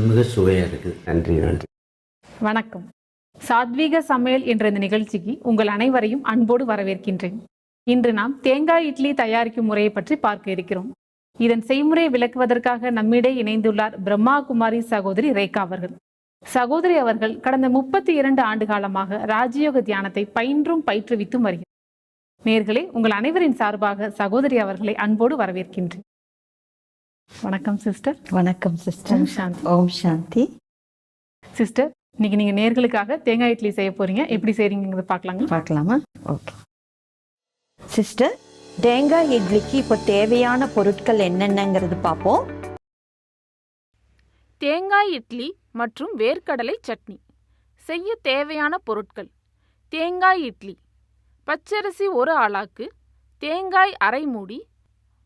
மிக சுவையாக இருக்குது. நன்றி நன்றி. வணக்கம். சாத்வீக சமையல் என்ற இந்த நிகழ்ச்சிக்கு உங்கள் அனைவரையும் அன்போடு வரவேற்கின்றேன். இன்று நாம் தேங்காய் இட்லி தயாரிக்கும் முறையை பற்றி பார்க்க இருக்கிறோம். இதன் செய்முறையை விளக்குவதற்காக நம்மிடையே இணைந்துள்ளார் பிரம்மா குமாரி சகோதரி ரேகா அவர்கள். சகோதரி அவர்கள் கடந்த முப்பத்தி இரண்டு ஆண்டு காலமாக ராஜயோக தியானத்தை பயின்றும் பயிற்றுவித்தும் வருகிறார். நேர்களே உங்கள் அனைவரின் சார்பாக சகோதரி அவர்களை அன்போடு வரவேற்கின்றேன். வணக்கம் சிஸ்டர் வணக்கம் சிஸ்டர் ஓம் சாந்தி. ஓம் சாந்தி. சிஸ்டர் இன்னைக்கு நீங்க நேர்களுக்காக தேங்காய் இட்லி செய்ய போறீங்க. எப்படி செய்றீங்கிறத பார்க்கலாங்க பார்க்கலாமா? ஓகே. சிஸ்டர் தேங்காய் இட்லிக்கு இப்போ தேவையான பொருட்கள் என்னென்னங்கிறது பார்ப்போம். தேங்காய் இட்லி மற்றும் வேர்க்கடலை சட்னி. செய்ய தேவையான பொருட்கள். தேங்காய் இட்லி. பச்சரிசி ஒரு ஆளாக்கு. தேங்காய் அரை மூடி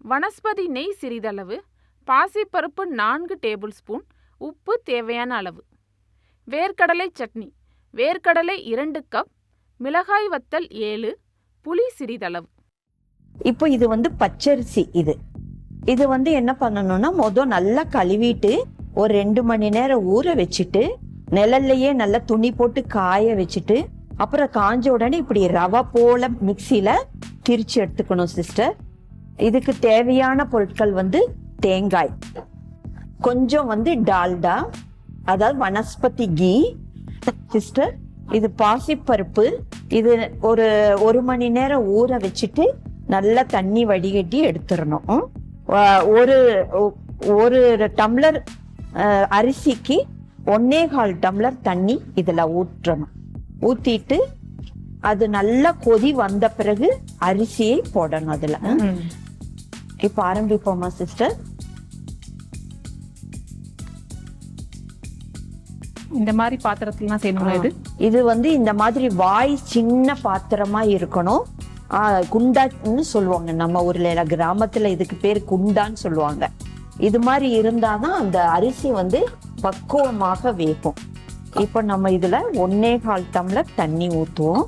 வனஸ்பதி நெய் சிறிதளவு. பாசிப்பருப்பு நான்கு டேபிள் ஸ்பூன் உப்பு தேவையான அளவு. வேர்க்கடலை சட்னி. வேர்க்கடலை இரண்டு கப் மிளகாய் வத்தல் ஏழு புளி சிறிதளவு. இப்போ இது வந்து பச்சரிசி இது. இது வந்து என்ன பண்ணணும்னா மொதல் நல்லா கழுவிட்டு ஒரு ரெண்டு மணி நேரம் ஊற வச்சுட்டு நிழல்லையே நல்லா துணி போட்டு காய வச்சுட்டு அப்புறம் காஞ்ச உடனே இப்படி ரவை போல மிக்சியில் திரிச்சு எடுத்துக்கணும் சிஸ்டர். இதுக்கு தேவையான பொருட்கள் வந்து தேங்காய். கொஞ்சம் வந்து டால்டா அதாவது வனஸ்பதி கீ சிஸ்டர் இது பாசிப்பருப்பு இது ஒரு ஒரு மணி நேரம் ஊற வச்சுட்டு நல்லா தண்ணி வடிகட்டி எடுத்துடணும். ஒரு ஒரு டம்ளர் அரிசிக்கு ஒன்னே கால் டம்ளர் தண்ணி இதுல ஊற்றணும். ஊத்திட்டு அது நல்லா கொதி வந்த பிறகு அரிசியை போடணும் அதுல. இப்ப ஆரம்பிப்போமா சிஸ்டர்? இந்த மாதிரி பாத்திரத்துலாம் செய்யணுங்களா இது? இது வந்து இந்த மாதிரி வாய் சின்ன பாத்திரமா இருக்கணும். குண்டான்னு சொல்லுவாங்க. நம்ம ஊர்ல கிராமத்துல இதுக்கு பேர் குண்டான்னு சொல்லுவாங்க. இது மாதிரி இருந்தாதான் அந்த அரிசி வந்து பக்குவமாக வேகும். இப்ப நம்ம இதுல ஒன்னே கால் டம்ளர் தண்ணி ஊத்துவோம்.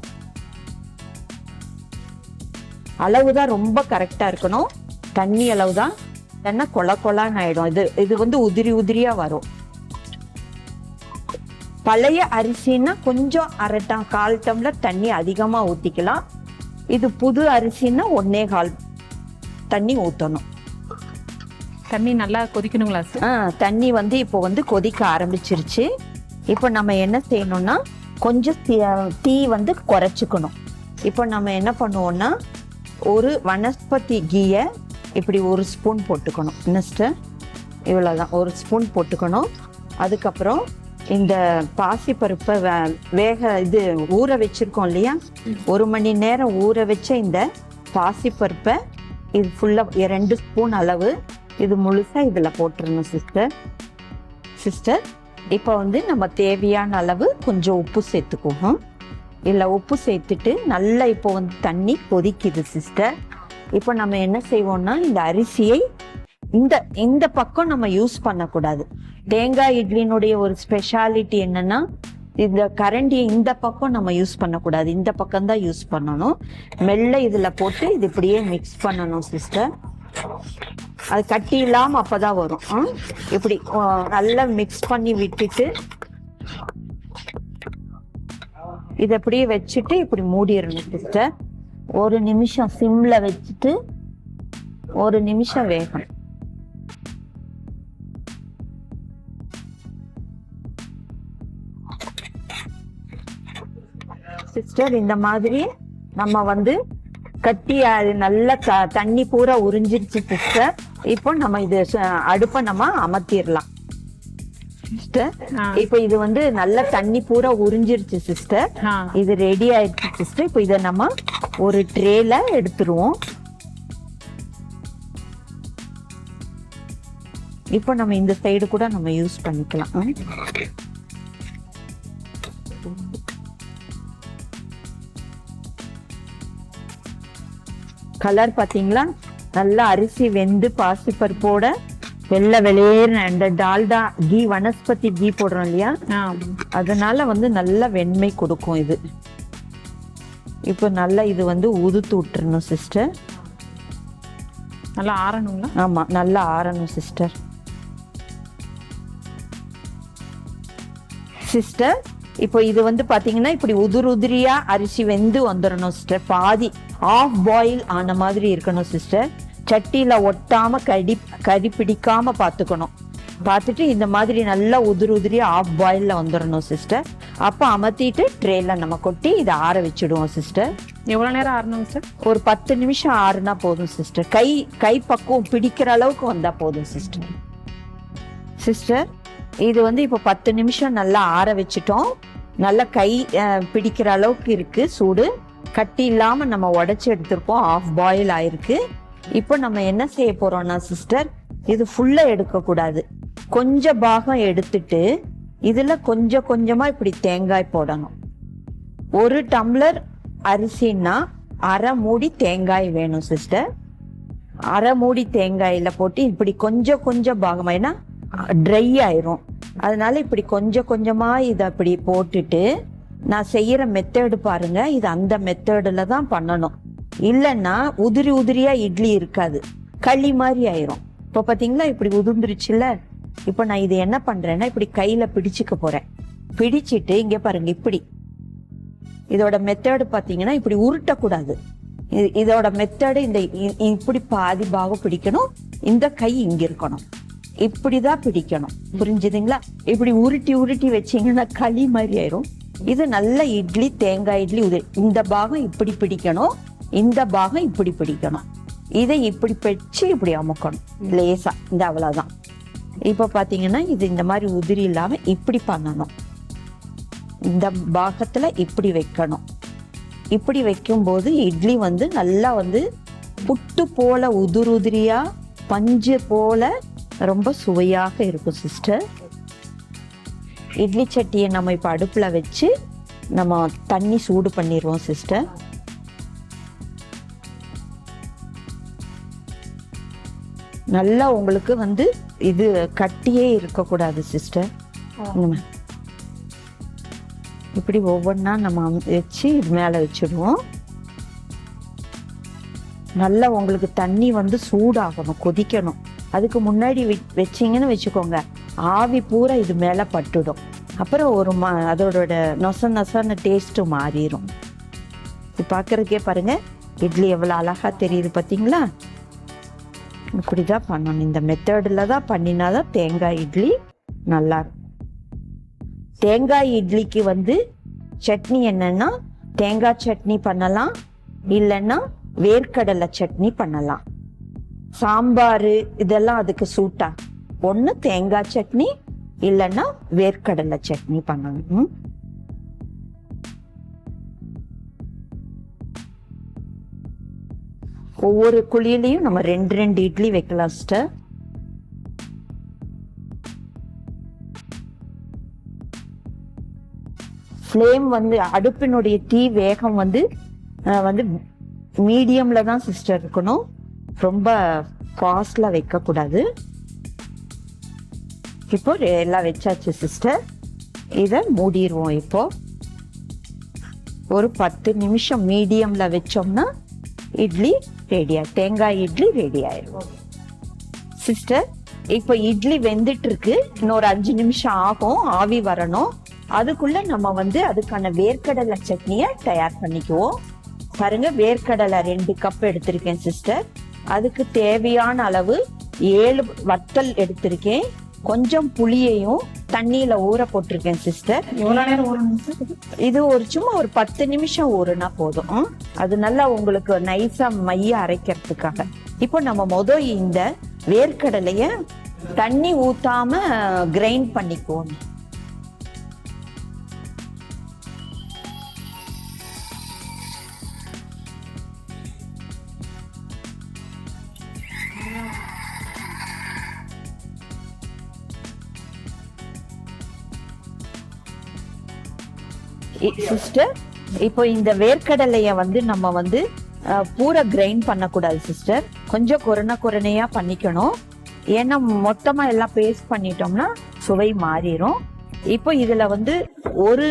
அளவுதான் ரொம்ப கரெக்டா இருக்கணும். தண்ணி அளவு தான் இல்லைன்னா கொல கொலான்னு ஆயிடும். இது இது வந்து உதிரி உதிரியா வரும். பழைய அரிசின்னா கொஞ்சம் அரை டம் கால் டம்ளர் தண்ணி அதிகமா ஊத்திக்கலாம். இது புது அரிசின்னா ஒன்னே கால் தண்ணி ஊத்தணும். தண்ணி நல்லா கொதிக்கணுங்களா ஆ, தண்ணி வந்து இப்போ வந்து கொதிக்க ஆரம்பிச்சிருச்சு. இப்போ நம்ம என்ன செய்யணும்னா கொஞ்சம் தீ- வந்து குறைச்சிக்கணும். இப்போ நம்ம என்ன பண்ணுவோம்னா ஒரு வனஸ்பதி கீயை இப்படி ஒரு ஸ்பூன் போட்டுக்கணும். மிஸ்டர் இவ்வளோதான் ஒரு ஸ்பூன் போட்டுக்கணும். அதுக்கப்புறம் இந்த பாசிப்பருப்பை வே வேக இது ஊற வச்சிருக்கோம் இல்லையா? ஒரு மணி நேரம் ஊற வச்ச இந்த பாசிப்பருப்பை இது ஃபுல்லாக ரெண்டு ஸ்பூன் அளவு இது முழுசாக இதில் போட்டுருணும் சிஸ்டர் சிஸ்டர் இப்போ வந்து நம்ம தேவையான அளவு கொஞ்சம் உப்பு சேர்த்துக்குவோம். இல்லை உப்பு சேர்த்துட்டு நல்லா இப்போ வந்து தண்ணி கொதிக்குது சிஸ்டர் இப்போ நம்ம என்ன செய்வோம்னா இந்த அரிசியை இந்த இந்த பக்கம் நம்ம யூஸ் பண்ணக்கூடாது. தேங்காய் இட்லினுடைய ஒரு ஸ்பெஷாலிட்டி என்னன்னா இந்த கரண்டியை இந்த பக்கம் நம்ம யூஸ் பண்ணக்கூடாது. இந்த பக்கம் தான் யூஸ் பண்ணணும். மெல்ல இதில் போட்டு இது இப்படியே மிக்ஸ் பண்ணணும் சிஸ்டர் அது கட்டி அப்போ தான் வரும். ஆ? இப்படி நல்லா மிக்ஸ் பண்ணி விட்டுட்டு இதை அப்படியே வச்சுட்டு இப்படி மூடிடணும் சிஸ்டர் ஒரு நிமிஷம் சிம்ல வச்சுட்டு ஒரு நிமிஷம் வேகணும். சிஸ்டர் இந்த மாதிரி நம்ம வந்து கட்டி அது நல்லா தண்ணி பூரா உறிஞ்சிருச்சு சிஸ்டர் இப்போ நம்ம இது அடுப்பை நம்ம அமர்த்திடலாம் சிஸ்டர். இப்போ இது வந்து நல்லா தண்ணி பூரா உறிஞ்சிருச்சு சிஸ்டர் இது ரெடி ஆயிடுச்சு சிஸ்டர் இப்போ இதை நம்ம ஒரு ட்ரேல எடுத்துருவோம். இப்போ நம்ம இந்த சைடு கூட நம்ம யூஸ் பண்ணிக்கலாம். கலர் பாத்தீங்களா? நல்லா அரிசி வெந்து பாசிப்பருப்போட வெள்ளை வெளியேறு அந்த டால்டா கீ வனஸ்பதி கீ போடுறோம் இல்லையா? அதனால வந்து நல்ல வெண்மை கொடுக்கும் இது. இப்போ நல்லா இது வந்து உதுத்து விட்டுறணும் சிஸ்டர் நல்லா ஆறணுங்களா? ஆமா நல்லா ஆறணும் சிஸ்டர் சிஸ்டர் இப்போ இது வந்து பாத்தீங்கன்னா இப்படி உதிர் உதிரியா அரிசி வெந்து வந்துடணும் சிஸ்டர் பாதி. ஆஃப் பாயில் ஆன மாதிரி இருக்கணும் சிஸ்டர் சட்டியில ஒட்டாம கடி கறி பிடிக்காம பாத்துக்கணும் பார்த்துட்டு இந்த மாதிரி நல்லா உதிர் உதிரியா ஆஃப் பாயில்ல வந்துடணும் சிஸ்டர் அப்போ அமர்த்திட்டு ட்ரேல நம்ம கொட்டி இதை ஆற வச்சுடுவோம் சிஸ்டர் எவ்வளவு நேரம் ஆறணுங்க சார் ஒரு பத்து நிமிஷம் ஆறுனா போதும் சிஸ்டர் கை கை பக்குவம் பிடிக்கிற அளவுக்கு வந்தா போதும் சிஸ்டர் சிஸ்டர் இது வந்து இப்போ பத்து நிமிஷம் நல்லா ஆற வச்சுட்டோம். நல்லா கை பிடிக்கிற அளவுக்கு இருக்கு சூடு. கட்டி இல்லாமல் நம்ம உடச்சி எடுத்திருக்கோம் ஆஃப் பாயில் ஆயிருக்கு. இப்போ நம்ம என்ன செய்ய போறோம்னா சிஸ்டர் இது ஃபுல்லா எடுக்க கூடாது. கொஞ்சம் பாகம் எடுத்துட்டு இதுல கொஞ்சம் கொஞ்சமா இப்படி தேங்காய் போடணும். ஒரு டம்ளர் அரிசின்னா அரை மூடி தேங்காய் வேணும் சிஸ்டர் அரை மூடி தேங்காயில போட்டு இப்படி கொஞ்சம் கொஞ்சம் பாகமா ஏன்னா ட்ரை ஆயிரும். அதனால இப்படி கொஞ்சம் கொஞ்சமா இதை அப்படி போட்டுட்டு நான் செய்யற மெத்தேடு பாருங்க. இது அந்த மெத்தேடில் தான் பண்ணணும். இல்லைன்னா உதிரி உதிரியா இட்லி இருக்காது. களி மாதிரி ஆயிரும். இப்போ பார்த்தீங்களா இப்படி உதிர்ந்துருச்சுல்ல? இப்போ நான் இது என்ன பண்றேன்னா இப்படி கையில பிடிச்சுக்க போறேன். பிடிச்சிட்டு இங்க பாருங்க இப்படி. இதோட மெத்தேடு பார்த்தீங்கன்னா இப்படி உருட்டக்கூடாது. இது- இதோட மெத்தடு இந்த இ- இப்படி பாதி பாகம் பிடிக்கணும். இந்த கை இங்க இருக்கணும். இப்படிதான் பிடிக்கணும். புரிஞ்சுதுங்களா? இப்படி உருட்டி உருட்டி வச்சீங்கன்னா களி மாதிரி ஆயிரும். இது நல்ல இட்லி தேங்காய் இட்லி. உதிரி இந்த பாகம் இப்படி பிடிக்கணும். இந்த பாகம் இப்படி பிடிக்கணும். இதை இப்படி வச்சு இப்படி அமுக்கணும். லேசா. இந்த அவ்வளவுதான். இப்ப பாத்தீங்கன்னா இது இந்த மாதிரி உதிரி இல்லாம இப்படி பண்ணணும். இந்த பாகத்துல இப்படி வைக்கணும். இப்படி வைக்கும்போது இட்லி வந்து நல்லா வந்து புட்டு போல உதிர் உதிரியா பஞ்சு போல ரொம்ப சுவையாக இருக்கும் சிஸ்டர். இட்லி சட்டியை நம்ம இப்ப அடுப்புல வச்சு நம்ம தண்ணி சூடு பண்ணிடுவோம் சிஸ்டர் நல்லா உங்களுக்கு வந்து இது கட்டியே இருக்கக்கூடாது சிஸ்டர் இப்படி ஒவ்வொன்றா நம்ம வச்சு இது மேலே வச்சுடுவோம். நல்லா உங்களுக்கு தண்ணி வந்து சூடாகணும் கொதிக்கணும். அதுக்கு முன்னாடி வச்சீங்கன்னு வச்சுக்கோங்க. ஆவி பூரா இது மேலே பட்டுடும். அப்புறம் ஒரு மா அதோட நொச நொசன்னு டேஸ்ட்டு மாறிடும் இது பார்க்குறதுக்கே பாருங்கள் இட்லி எவ்வளோ அழகாக தெரியுது பார்த்தீங்களா இப்படி தான் பண்ணணும். இந்த மெத்தடில் தான் பண்ணினா தான் தேங்காய் இட்லி நல்லா தேங்காய் இட்லிக்கு வந்து சட்னி என்னென்னா தேங்காய் சட்னி பண்ணலாம் இல்லைன்னா வேர்க்கடலை சட்னி பண்ணலாம். சாம்பார் இதெல்லாம் அதுக்கு சூட்டாக ஒன்று தேங்காய் சட்னி இல்லைன்னா வேர்க்கடலை சட்னி பண்ணணும். ம்? ஒவ்வொரு குழியிலையும் நம்ம ரெண்டு ரெண்டு இட்லி வைக்கலாம் சிஸ்டர். ஃப்ளேம் வந்து அடுப்பினுடைய தீ வேகம் வந்து வந்து மீடியம்ல தான் சிஸ்டர் இருக்கணும். ரொம்ப ஃபாஸ்ட்ல வைக்கக்கூடாது. இப்போ எல்லாம் வச்சாச்சு சிஸ்டர் இதை மூடிடுவோம் இப்போது ஒரு பத்து நிமிஷம் மீடியமில் வச்சோம்னா இட்லி ரெடியா தேங்காய் இட்லி ரெடி ஆயிடும் சிஸ்டர் இப்போ இட்லி வெந்துட்டு இருக்கு இன்னொரு அஞ்சு நிமிஷம் ஆகும். ஆவி வரணும். அதுக்குள்ள நம்ம வந்து அதுக்கான வேர்க்கடலை சட்னியை தயார் பண்ணிக்குவோம். பாருங்க வேர்க்கடலை ரெண்டு கப் எடுத்திருக்கேன் சிஸ்டர் அதுக்கு தேவையான அளவு ஏழு வத்தல் எடுத்திருக்கேன். கொஞ்சம் புளியையும் தண்ணியில ஊற போட்டிருக்கேன் சிஸ்டர் இது ஒரு சும்மா ஒரு பத்து நிமிஷம் ஊறுனா போதும்? அது நல்லா உங்களுக்கு நைஸா மைய அரைக்கிறதுக்காக. இப்போ நம்ம முத இந்த வேர்க்கடலைய தண்ணி ஊத்தாம கிரைண்ட் பண்ணிக்குவோம். சிஸ்டர் இப்போ இந்த வேர்க்கடலைய வந்து நம்ம வந்து பூரா கிரைண்ட் பண்ணக்கூடாது சிஸ்டர் கொஞ்சம் குறன குறனையா பண்ணிக்கணும். ஏன்னா மொத்தமா எல்லாம் பேஸ்ட் பண்ணிட்டோம்னா சுவை மாறிடும் இப்போ இதுல வந்து ஒரு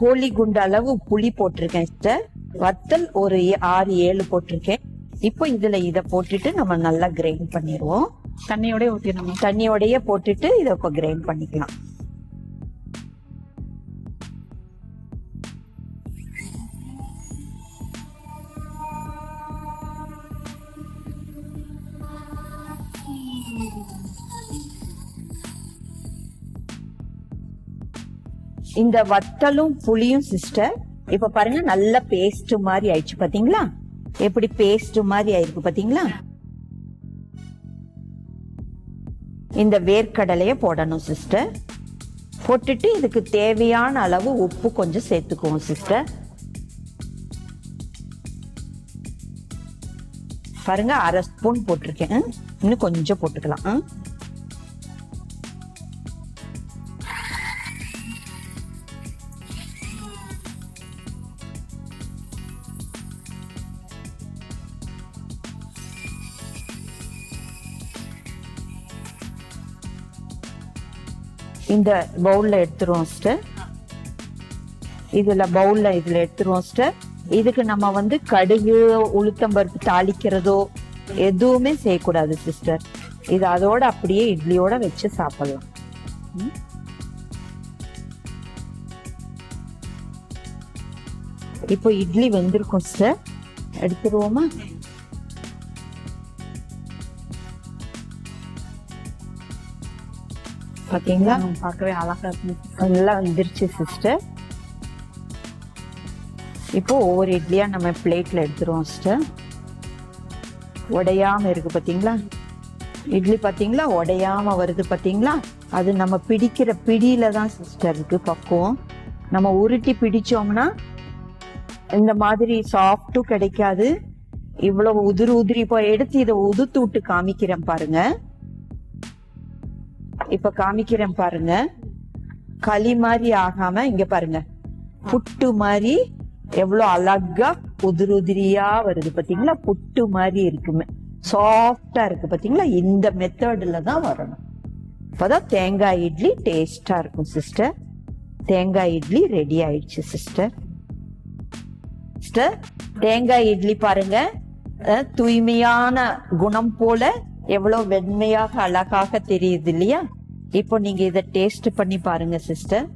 கோழி குண்டு அளவு புளி போட்டிருக்கேன் சிஸ்டர் வத்தல் ஒரு ஆறு ஏழு போட்டிருக்கேன். இப்போ இதுல இத போட்டுட்டு நம்ம நல்லா கிரைண்ட் பண்ணிடுவோம். தண்ணியோட ஊற்றிடணும் தண்ணியோடயே போட்டுட்டு இதை இப்போ கிரைண்ட் பண்ணிக்கலாம். இந்த வத்தலும் புளியும் சிஸ்டர் இப்ப பாருங்க நல்ல பேஸ்ட் மாதிரி ஆயிடுச்சு பாத்தீங்களா? எப்படி பேஸ்ட் மாதிரி ஆயிருக்கு பாத்தீங்களா? இந்த வேர்க்கடலைய போடணும் சிஸ்டர் போட்டுட்டு இதுக்கு தேவையான அளவு உப்பு கொஞ்சம் சேர்த்துக்குவோம் சிஸ்டர் பாருங்க அரை ஸ்பூன் போட்டிருக்கேன். இன்னும் கொஞ்சம் போட்டுக்கலாம். இந்த பவுல்ல எடுத்துருவோம் சிஸ்டர் இதுல பவுல்ல இதுல எடுத்துருவோம் சிஸ்டர் இதுக்கு நம்ம வந்து கடுகு உளுத்தம்பருப்பு தாளிக்கிறதோ எதுவுமே செய்யக்கூடாது சிஸ்டர் இது அதோட அப்படியே இட்லியோட வச்சு சாப்பிடலாம். இப்போ இட்லி வெந்திருக்கும் சிஸ்டர் எடுத்துருவோமா? பாத்தீங்களா? பார்க்கவே அழகா இருக்கு. நல்லா வந்துருச்சு சிஸ்டர் இப்போ ஒவ்வொரு இட்லியா நம்ம பிளேட்ல எடுத்துருவோம் சிஸ்டர் உடையாம இருக்கு பாத்தீங்களா? இட்லி பாத்தீங்களா? உடையாம வருது பாத்தீங்களா? அது நம்ம பிடிக்கிற பிடியில தான் சிஸ்டர் இருக்கு பக்குவம். நம்ம உருட்டி பிடிச்சோம்னா இந்த மாதிரி சாஃப்டும் கிடைக்காது. இவ்வளவு உதிரி உதிரி இப்போ எடுத்து இதை உதுத்து விட்டு காமிக்கிறேன் பாருங்க. இப்ப காமிக்கிறேன் பாருங்க. களி மாதிரி ஆகாம இங்க பாருங்க. புட்டு மாதிரி எவ்வளவு அழகா உதிரி உதிரியா வருது பாத்தீங்களா? புட்டு மாதிரி இருக்குமே. சாஃப்டா இருக்கு பாத்தீங்களா? இந்த மெத்தடில் தான் வரணும். இப்பதான் தேங்காய் இட்லி டேஸ்டா இருக்கும் சிஸ்டர் தேங்காய் இட்லி ரெடி ஆயிடுச்சு சிஸ்டர் சிஸ்டர் தேங்காய் இட்லி பாருங்க. தூய்மையான குணம் போல எவ்வளவு வெண்மையாக அழகாக தெரியுது இல்லையா? இப்போ நீங்க இதை டேஸ்ட் பண்ணி பாருங்க சிஸ்டர்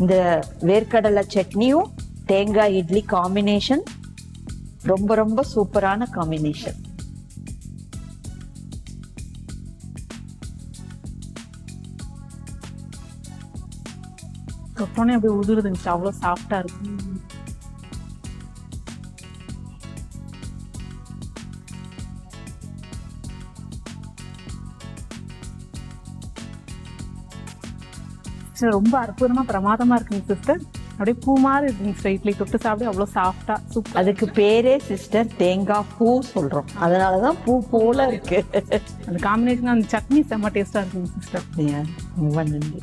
இந்த வேர்க்கடலை சட்னியும் தேங்காய் இட்லி காம்பினேஷன் ரொம்ப ரொம்ப சூப்பரான காம்பினேஷன் தொட்டோன்னே அப்படியே உதிருதுங்க சார் அவ்வளோ சாஃப்டா இருக்கு. சிஸ்டர் ரொம்ப அற்புதமா பிரமாதமா இருக்குங்க சிஸ்டர் அப்படியே பூ மாதிரி இருக்குங்க சிஸ்டர் இட்லி தொட்டு சாப்பிட்டு அவ்வளோ சாஃப்டா சூப்பர் அதுக்கு பேரே சிஸ்டர் தேங்காய் பூ சொல்றோம். அதனாலதான் பூ போல இருக்கு. அந்த காம்பினேஷன் அந்த சட்னி செம்ம டேஸ்டா இருக்குங்க சிஸ்டர் ரொம்ப நன்றி.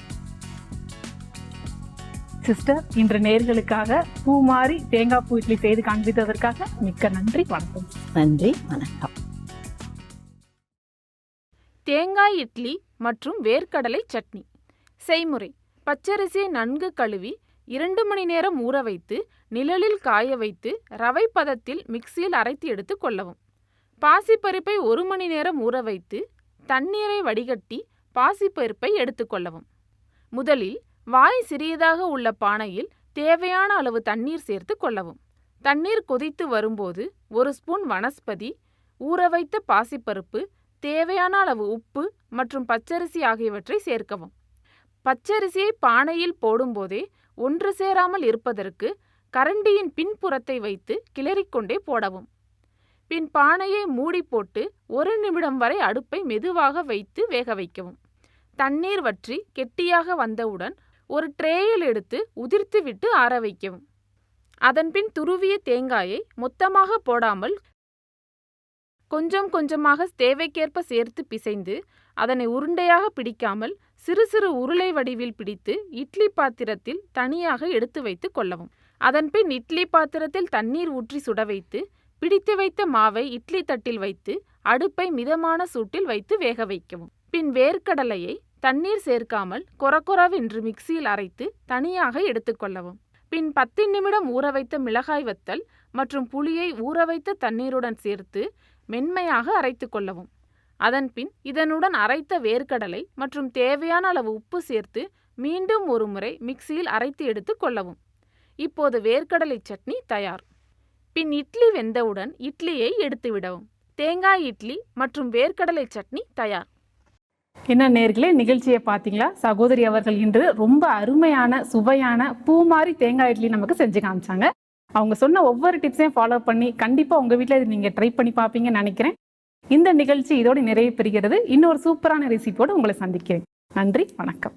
சிஸ்டர் இன்று நேர்களுக்காக பூ மாதிரி தேங்காய் பூ இட்லி செய்து காண்பித்ததற்காக மிக்க நன்றி வணக்கம். நன்றி வணக்கம். தேங்காய் இட்லி மற்றும் வேர்க்கடலை சட்னி. செய்முறை பச்சரிசியை நன்கு கழுவி இரண்டு மணி நேரம் ஊற வைத்து நிழலில் காய வைத்து ரவை பதத்தில் மிக்சியில் அரைத்து எடுத்து கொள்ளவும். பாசிப்பருப்பை ஒரு மணி நேரம் ஊற வைத்து தண்ணீரை வடிகட்டி பாசிப்பருப்பை எடுத்துக்கொள்ளவும் முதலில் வாய் சிறியதாக உள்ள பானையில் தேவையான அளவு தண்ணீர் சேர்த்து கொள்ளவும். தண்ணீர் கொதித்து வரும்போது ஒரு ஸ்பூன் வனஸ்பதி ஊற வைத்த பாசிப்பருப்பு தேவையான அளவு உப்பு மற்றும் பச்சரிசி ஆகியவற்றை சேர்க்கவும். பச்சரிசியை பானையில் போடும்போதே ஒன்று சேராமல் இருப்பதற்கு கரண்டியின் பின்புறத்தை வைத்து கிளறிக்கொண்டே போடவும். பின் பானையை மூடி போட்டு ஒரு நிமிடம் வரை அடுப்பை மெதுவாக வைத்து வேக வைக்கவும். தண்ணீர் வற்றி கெட்டியாக வந்தவுடன் ஒரு ட்ரேயில் எடுத்து உதிர்த்து விட்டு ஆற வைக்கவும். அதன்பின் துருவிய தேங்காயை மொத்தமாக போடாமல் கொஞ்சம் கொஞ்சமாக தேவைக்கேற்ப சேர்த்து பிசைந்து அதனை உருண்டையாக பிடிக்காமல் சிறு சிறு உருளை வடிவில் பிடித்து இட்லி பாத்திரத்தில் தனியாக எடுத்து வைத்து கொள்ளவும். அதன்பின் இட்லி பாத்திரத்தில் தண்ணீர் ஊற்றி சுட வைத்து பிடித்து வைத்த மாவை இட்லி தட்டில் வைத்து அடுப்பை மிதமான சூட்டில் வைத்து வேக வைக்கவும். பின் வேர்க்கடலையை தண்ணீர் சேர்க்காமல் கொரகொரவென்று மிக்சியில் அரைத்து தனியாக எடுத்துக்கொள்ளவும் பின் பத்து நிமிடம் ஊற வைத்த மிளகாய் வத்தல் மற்றும் புளியை ஊற வைத்த தண்ணீருடன் சேர்த்து மென்மையாக அரைத்து கொள்ளவும். அதன்பின் இதனுடன் அரைத்த வேர்க்கடலை மற்றும் தேவையான அளவு உப்பு சேர்த்து மீண்டும் ஒரு முறை மிக்சியில் அரைத்து எடுத்து கொள்ளவும். இப்போது வேர்க்கடலை சட்னி தயார். பின் இட்லி வெந்தவுடன் இட்லியை எடுத்து விடவும். தேங்காய் இட்லி மற்றும் வேர்க்கடலை சட்னி தயார். என்ன நேர்களே நிகழ்ச்சியை பார்த்தீங்களா? சகோதரி அவர்கள் இன்று ரொம்ப அருமையான சுவையான பூ மாதிரி தேங்காய் இட்லி நமக்கு செஞ்சு காமிச்சாங்க. அவங்க சொன்ன ஒவ்வொரு டிப்ஸையும் ஃபாலோ பண்ணி கண்டிப்பாக உங்கள் வீட்டில் இது நீங்கள் ட்ரை பண்ணி பார்ப்பீங்கன்னு நினைக்கிறேன். இந்த நிகழ்ச்சி இதோடு நிறைவு பெறுகிறது. இன்னொரு சூப்பரான ரெசிபியோடு உங்களை சந்திக்கிறேன். நன்றி வணக்கம்.